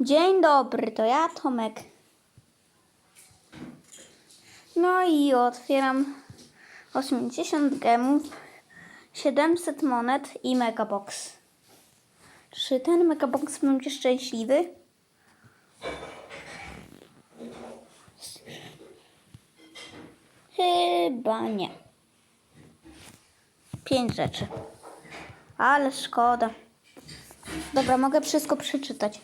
Dzień dobry, to ja Tomek. No i otwieram 80 gemów, 700 monet i megabox. Czy ten megabox będzie szczęśliwy? Chyba nie. Pięć rzeczy. Ale szkoda. Dobra, mogę wszystko przeczytać.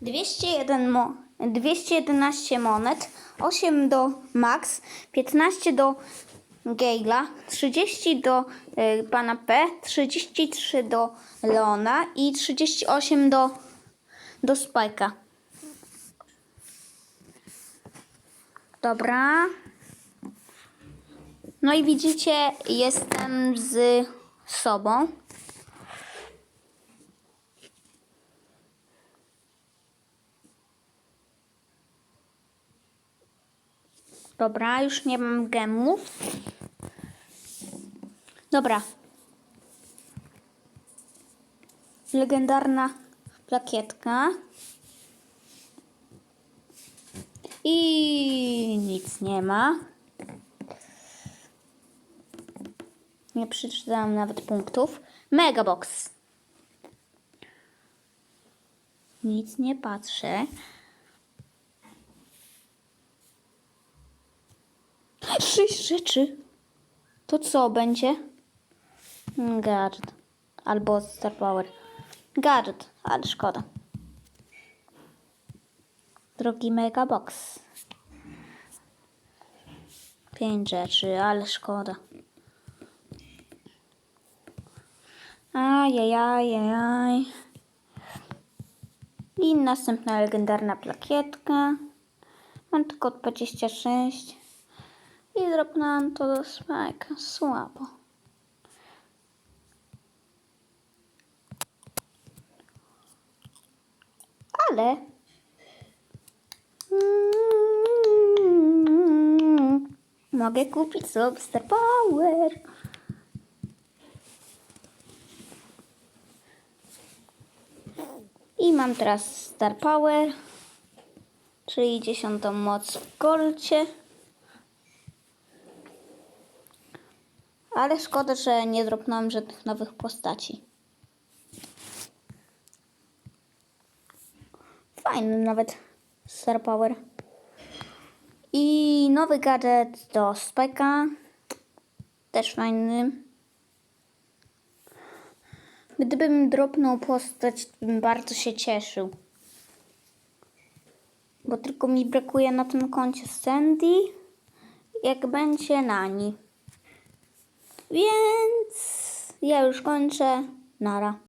201 mo 211 monet, 8 do Max, 15 do Gale'a, 30 do y, pana P, 33 do Leona i 38 do, do Spike'a. Dobra. No i widzicie, jestem z sobą. Dobra, już nie mam gemów. Dobra. Legendarna plakietka. I nic nie ma. Nie przeczytałam nawet punktów. Megabox. Nic nie patrzę. Sześć rzeczy. To co będzie? Gadżet. Albo Star Power. Ale szkoda. Drugi megabox. Pięć rzeczy, ale szkoda. Ajajajajaj. I następna legendarna plakietka. Mam tylko 26. I dropnąłem to do smajka. Słabo. Ale... Mogę kupić sobie Star Power. I mam teraz Star Power, czyli dziesiątą moc w golcie. Ale szkoda, że nie dropnąłem żadnych nowych postaci. Fajny nawet Star Power. I nowy gadżet do Spike'a. Też fajny. Gdybym dropnął postać, bym bardzo się cieszył. Bo tylko mi brakuje na tym koncie Sandy, jak będzie Nani. Więc ja już kończę. Nara.